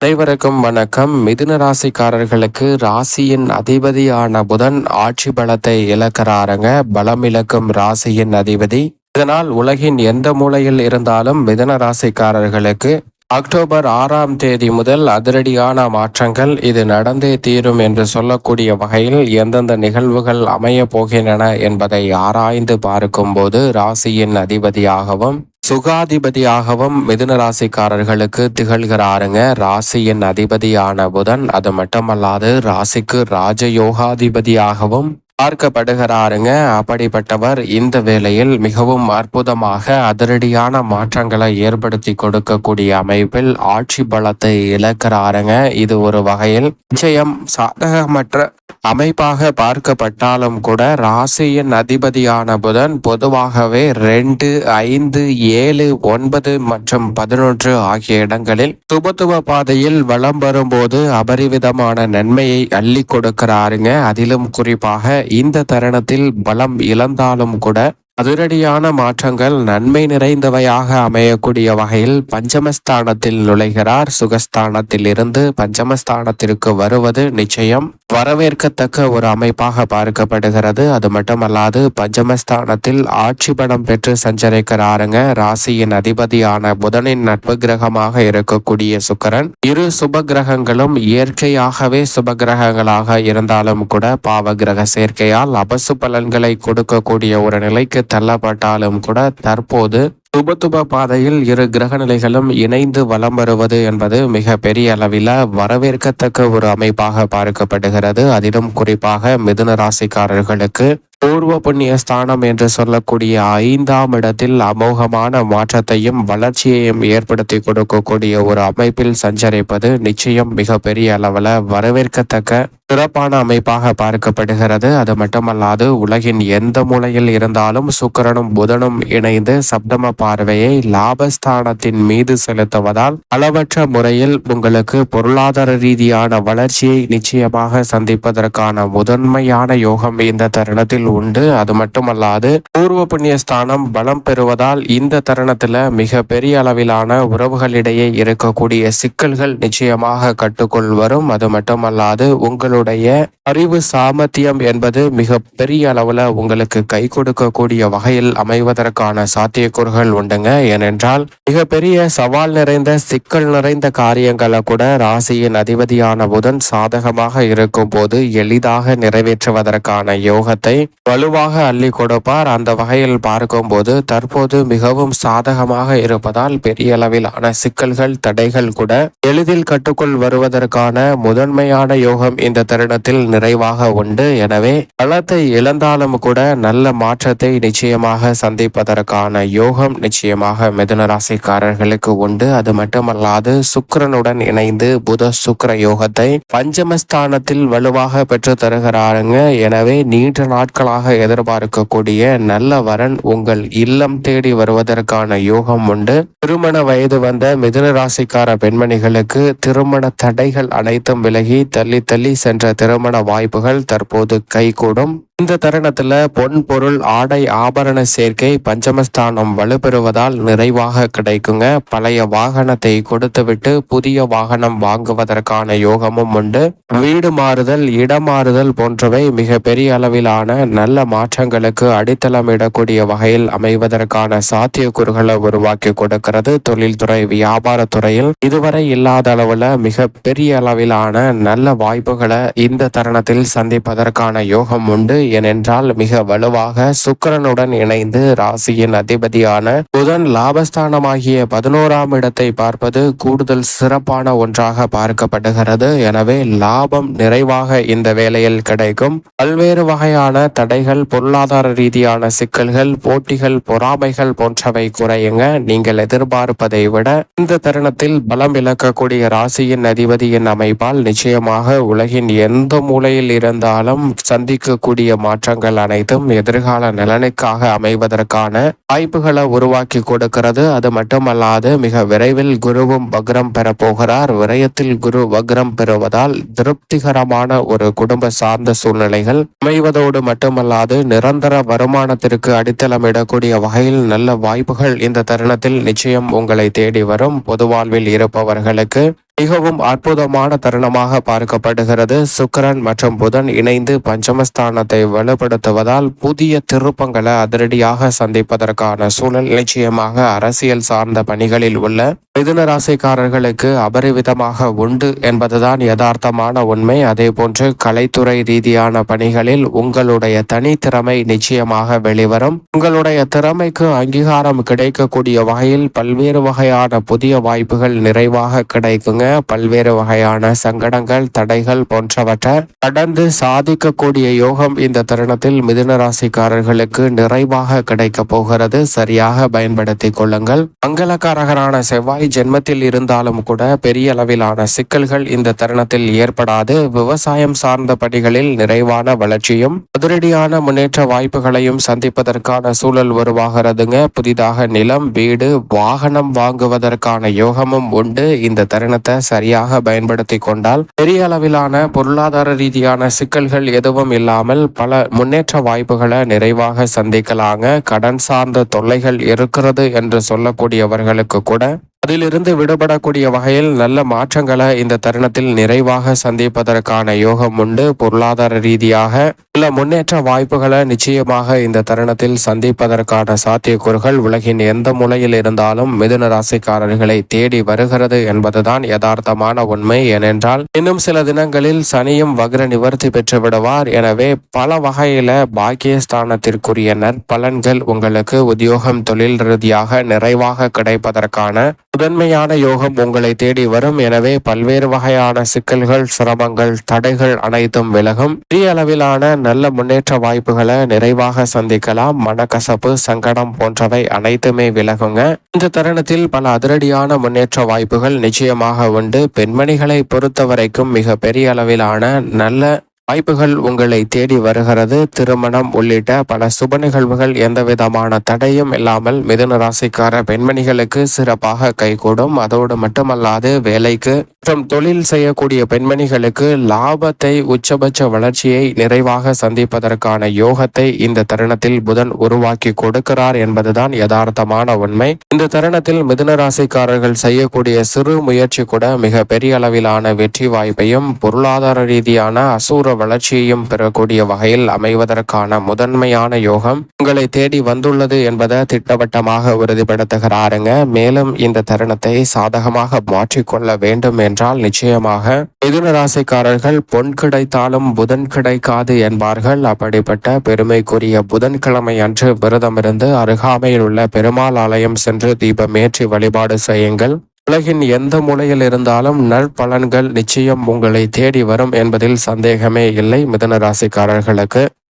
அனைவருக்கும் வணக்கம். மிதுன ராசிக்காரர்களுக்கு ராசியின் அதிபதியான புதன் ஆட்சி பலத்தை இழக்கிறாருங்க. பலம் இழக்கும் ராசியின் அதிபதி. இதனால் உலகின் எந்த மூலையில் இருந்தாலும் மிதுன ராசிக்காரர்களுக்கு அக்டோபர் ஆறாம் தேதி முதல் அதிரடியான மாற்றங்கள் இது நடந்தே தீரும் என்று சொல்லக்கூடிய வகையில் எந்தெந்த நிகழ்வுகள் அமைய போகின்றன என்பதை ஆராய்ந்து பார்க்கும்போது ராசியின் அதிபதியாகவும் சுகாதிபதியாகவும் மிதுன ராசிக்காரர்களுக்கு திகழ்கிறாருங்க. ராசியின் அதிபதியான புதன் அது மட்டுமல்லாது ராசிக்கு ராஜயோகாதிபதியாகவும் பார்க்கப்படுகிறாருங்க. அப்படிப்பட்டவர் இந்த வேளையில் மிகவும் அற்புதமாக அதிரடியான மாற்றங்களை ஏற்படுத்தி கொடுக்கக்கூடிய அமைப்பில் ஆட்சி பலத்தை இழக்கிறாருங்க. இது ஒரு வகையில் நிச்சயம் சாதகமற்ற அமைப்பாக பார்க்கப்பட்டாலும் கூட ராசியின் அதிபதியான புதன் பொதுவாகவே ரெண்டு ஐந்து ஏழு ஒன்பது மற்றும் பதினொன்று ஆகிய இடங்களில் சுபத்துவ பாதையில் வலம் வரும்போது அபரிவிதமான நன்மையை அள்ளி கொடுக்கிறாருங்க. அதிலும் குறிப்பாக இந்த தருணத்தில் பலம் இழந்தாலும் கூட அதிரடியான மாற்றங்கள் நன்மை நிறைந்தவையாக அமையக்கூடிய வகையில் பஞ்சமஸ்தானத்தில் நுழைகிறார். சுகஸ்தானத்தில் இருந்து பஞ்சமஸ்தானத்திற்கு வருவது நிச்சயம். வரவேற்கத்தக்க ஒரு அமைப்பாக பார்க்கப்படுகிறது. அது மட்டுமல்லாது பஞ்சமஸ்தானத்தில் ஆட்சி படம் பெற்று சஞ்சரிக்கிறாருங்க. ராசியின் அதிபதியான புதனின் நட்பு கிரகமாக இருக்கக்கூடிய சுக்கரன். இரு சுப கிரகங்களும் இயற்கையாகவே சுப கிரகங்களாக இருந்தாலும் கூட பாவ கிரக சேர்க்கையால் அபசு பலன்களை கொடுக்கக்கூடிய ஒரு நிலைக்கு தள்ளப்பட்டாலும் கூட தற்போது சுபத்துப பாதையில் இரு கிரகநிலைகளும் இணைந்து வலம் வருவது என்பது மிக பெரிய அளவில் வரவேற்கத்தக்க ஒரு அமைப்பாக பார்க்கப்படுகிறது. அதிலும் குறிப்பாக மிதுன ராசிக்காரர்களுக்கு பூர்வ புண்ணிய ஸ்தானம் என்று சொல்லக்கூடிய ஐந்தாம் இடத்தில் அமோகமான மாற்றத்தையும் வளர்ச்சியையும் ஏற்படுத்தி கொடுக்கக்கூடிய ஒரு அமைப்பில் சஞ்சரிப்பது நிச்சயம் மிக பெரிய அளவில் வரவேற்கத்தக்க சிறப்பான அமைப்பாக பார்க்கப்படுகிறது. அது மட்டுமல்லாது உலகின் எந்த மூலையில் இருந்தாலும் சுக்கரனும் புதனும் இணைந்து சப்தம பார்வையை லாபஸ்தானத்தின் மீது செலுத்துவதால் அளவற்ற முறையில் உங்களுக்கு பொருளாதார ரீதியான வளர்ச்சியை நிச்சயமாக சந்திப்பதற்கான முதன்மையான யோகம் இந்த தருணத்தில் உண்டு. அது மட்டுமல்லாது பூர்வ புண்ணிய ஸ்தானம் பலம் பெறுவதால் இந்த தருணத்துல மிக பெரிய அளவிலான உறவுகளிடையே இருக்கக்கூடிய சிக்கல்கள் நிச்சயமாக கட்டுக்குள் வரும். அது மட்டுமல்லாது உங்களுடைய அறிவு சாமர்த்தியம் என்பது மிக பெரிய அளவுல உங்களுக்கு கை கொடுக்கக்கூடிய வகையில் அமைவதற்கான சாத்தியக்கூறுகள் உண்டுங்க. ஏனென்றால் மிகப்பெரிய சவால் நிறைந்த சிக்கல் நிறைந்த காரியங்களை கூட ராசியின் அதிபதியான புதன் சாதகமாக இருக்கும் போது எளிதாக நிறைவேற்றுவதற்கான யோகத்தை வலுவாக அள்ளி கொடுப்பார். அந்த வகையில் பார்க்கும்போது தற்போது மிகவும் சாதகமாக இருப்பதால் பெரிய அளவிலான சிக்கல்கள் தடைகள் கூட எளிதில் கட்டுக்குள் வருவதற்கான முதன்மையான யோகம் இந்த தருணத்தில் நிறைவாக உண்டு. எனவே பலத்தை இழந்தாலும் கூட நல்ல மாற்றத்தை நிச்சயமாக சந்திப்பதற்கான யோகம் நிச்சயமாக மிதுன ராசிக்காரர்களுக்கு உண்டு. அது மட்டுமல்லாது சுக்கரனுடன் இணைந்து புத சுக்கர யோகத்தை பஞ்சமஸ்தானத்தில் வலுவாக பெற்று தருகிறாருங்க. எனவே நீண்ட நாட்களாக எதிர்பார்க்கக்கூடிய நல்ல வரன் உங்கள் இல்லம் தேடி வருவதற்கான யோகம் உண்டு. திருமண வயது வந்த மிதுன ராசிக்கார பெண்மணிகளுக்கு திருமண தடைகள் அனைத்தும் விலகி தள்ளி தள்ளி சென்ற திருமண வாய்ப்புகள் தற்போது கைகூடும். இந்த தருணத்துல பொன் பொருள் ஆடை ஆபரண சேர்க்கை பஞ்சமஸ்தானம் வலுப்பெறுவதால் நிறைவாக கிடைக்குங்க. பழைய வாகனத்தை கொடுத்துவிட்டு புதிய வாகனம் வாங்குவதற்கான யோகமும் உண்டு. வீடு மாறுதல் இடமாறுதல் போன்றவை மிக பெரிய அளவிலான நல்ல மாற்றங்களுக்கு அடித்தளமிடக்கூடிய வகையில் அமைவதற்கான சாத்தியக்கூறுகளை உருவாக்கி கொடுக்கிறது தொழில்துறை வியாபாரத்துறையில். இதுவரை இல்லாத அளவுல மிக பெரிய அளவிலான நல்ல வாய்ப்புகளை இந்த தருணத்தில் சந்திப்பதற்கான யோகம் உண்டு. ஏனென்றால் மிக வலுவாக சுக்கரனுடன் இணைந்து ராசியின் அதிபதியான புதன் லாபஸ்தானமாகிய பதினோராம் இடத்தை பார்ப்பது கூடுதல் சிறப்பான ஒன்றாக பார்க்கப்படுகிறது. எனவே லாபம் நிறைவாக இந்த வேளையில் கிடைக்கும். பல்வேறு வகையான தடைகள் பொருளாதார ரீதியான சிக்கல்கள் போட்டிகள் பொறாமைகள் போன்றவை குறையுங்க. நீங்கள் எதிர்பார்ப்பதை விட இந்த தருணத்தில் பலம் இழக்கக்கூடிய ராசியின் அதிபதியின் அமைப்பால் நிச்சயமாக உலகின் எந்த மூலையில் இருந்தாலும் சந்திக்கக்கூடிய மாற்றங்கள் அனைத்தும் எதிர்கால நலனுக்காக அமைவதற்கான வாய்ப்புகளை உருவாக்கி கொடுக்கிறது. அது மட்டுமல்லாது மிக விரைவில் குருவும் வக்ரம் பெற போகிறார். விரயத்தில் குரு வக்ரம் பெறுவதால் திருப்திகரமான ஒரு குடும்ப சார்ந்த சூழ்நிலைகள் அமைவதோடு மட்டுமல்லாது நிரந்தர வருமானத்திற்கு அடித்தளமிடக்கூடிய வகையில் நல்ல வாய்ப்புகள் இந்த தருணத்தில் நிச்சயம் உங்களை தேடி வரும். பொது வாழ்வில் இருப்பவர்களுக்கு மிகவும் அற்புதமான தருணமாக பார்க்கப்படுகிறது. சுக்கிரன் மற்றும் புதன் இணைந்து பஞ்சமஸ்தானத்தை வலுப்படுத்துவதால் புதிய திருப்பங்களை அதிரடியாக சந்திப்பதற்கான சூழல் நிச்சயமாக அரசியல் சார்ந்த பணிகளில் உள்ள மிதுன ராசிக்காரர்களுக்கு அபரிவிதமாக உண்டு என்பதுதான் யதார்த்தமான உண்மை. அதே போன்று கலைத்துறை ரீதியான பணிகளில் உங்களுடைய தனித்திறமை நிச்சயமாக வெளிவரும். உங்களுடைய திறமைக்கு அங்கீகாரம் கிடைக்கக்கூடிய வகையில் பல்வேறு வகையான புதிய வாய்ப்புகள் நிறைவாக கிடைக்குங்க. பல்வேறு வகையான சங்கடங்கள் தடைகள் போன்றவற்றை கடந்து சாதிக்கக்கூடிய யோகம் இந்த தருணத்தில் மிதுன ராசிக்காரர்களுக்கு நிறைவாக கிடைக்க போகிறது. சரியாக பயன்படுத்திக் கொள்ளுங்கள். மங்களக்காரகரான செவ்வாய் ஜென்மத்தில் இருந்தாலும் கூட பெரிய அளவிலான சிக்கல்கள் இந்த தருணத்தில் ஏற்படாது. விவசாயம் சார்ந்த பணிகளில் நிறைவான வளர்ச்சியும் அதிரடியான முன்னேற்ற வாய்ப்புகளையும் சந்திப்பதற்கான சூழல் உருவாகிறதுங்க. புதிதாக நிலம் வீடு வாகனம் வாங்குவதற்கான யோகமும் உண்டு. இந்த தருணத்தை சரியாக பயன்படுத்தி கொண்டால் பெரிய அளவிலான பொருளாதார ரீதியான சிக்கல்கள் எதுவும் இல்லாமல் பல முன்னேற்ற வாய்ப்புகளை நிறைவாக சந்திக்கலாங்க. கடன் சார்ந்த தொல்லைகள் இருக்கிறது என்று சொல்லக்கூடியவர்களுக்கு கூட அதிலிருந்து விடுபடக்கூடிய வகையில் நல்ல மாற்றங்களை இந்த தருணத்தில் நிறைவாக சந்திப்பதற்கான யோகம் உண்டு. பொருளாதார ரீதியாக சில முன்னேற்ற வாய்ப்புகளை நிச்சயமாக இந்த தருணத்தில் சந்திப்பதற்கான சாத்தியக்கூறுகள் உலகின் எந்த மூலையில் இருந்தாலும் மிதுன ராசிக்காரர்களை தேடி வருகிறது என்பதுதான் யதார்த்தமான உண்மை. ஏனென்றால் இன்னும் சில தினங்களில் சனியும் வக்ர நிவர்த்தி பெற்று விடுவார். எனவே பல வகையில பாக்கியஸ்தானத்திற்குரிய நற்பலன்கள் உங்களுக்கு உத்தியோகம் தொழில் ரீதியாக நிறைவாக கிடைப்பதற்கான முதன்மையான யோகம் உங்களை தேடி வரும். எனவே பல்வேறு வகையான சிக்கல்கள் சிரமங்கள் தடைகள் அனைத்தும் விலகும். பெரிய அளவிலான நல்ல முன்னேற்ற வாய்ப்புகளை நிறைவாக சந்திக்கலாம். மனக்கசப்பு சங்கடம் போன்றவை அனைத்துமே விலகுங்க. இந்த தருணத்தில் பல அதிரடியான முன்னேற்ற வாய்ப்புகள் நிச்சயமாக உண்டு. பெண்மணிகளை பொறுத்த வரைக்கும் மிக பெரிய அளவிலான நல்ல வாய்ப்புகள் உங்களை தேடி வருகிறது. திருமணம் உள்ளிட்ட பல சுப நிகழ்வுகள் எந்த விதமான தடையும் இல்லாமல் மிதுன ராசிக்கார பெண்மணிகளுக்கு சிறப்பாக கைகூடும். அதோடு மட்டுமல்லாது வேலைக்கு மற்றும் தொழில் செய்யக்கூடிய பெண்மணிகளுக்கு லாபத்தை உச்சபட்ச வளர்ச்சியை நிறைவாக சந்திப்பதற்கான யோகத்தை இந்த தருணத்தில் புதன் உருவாக்கி கொடுக்கிறார் என்பதுதான் யதார்த்தமான உண்மை. இந்த தருணத்தில் மிதுன ராசிக்காரர்கள் செய்யக்கூடிய சிறு முயற்சி கூட மிக பெரிய அளவிலான வெற்றி வாய்ப்பையும் பொருளாதார ரீதியான அசூர வளர்ச்சியையும் பெறக்கூடிய வகையில் அமைவதற்கான முதன்மையான யோகம் உங்களை தேடி வந்துள்ளது என்பதை திட்டவட்டமாக உறுதிப்படுத்துகிறாருங்க. மேலும் இந்த தருணத்தை சாதகமாக மாற்றிக்கொள்ள வேண்டும் என்றால் நிச்சயமாக மிதுன ராசிக்காரர்கள் பொன் கிடைத்தாலும் புதன் கிடைக்காது என்பார்கள். அப்படிப்பட்ட பெருமைக்குரிய புதன்கிழமை அன்று விரதமிருந்து அருகாமையில் உள்ள பெருமாள் ஆலயம் சென்று தீபமேற்றி வழிபாடு செய்யுங்கள். உலகின் எந்த மூலையில் இருந்தாலும் நற்பலன்கள் நிச்சயம் உங்களை தேடி வரும் என்பதில் சந்தேகமே இல்லை மிதன ராசிக்காரர்களுக்கு.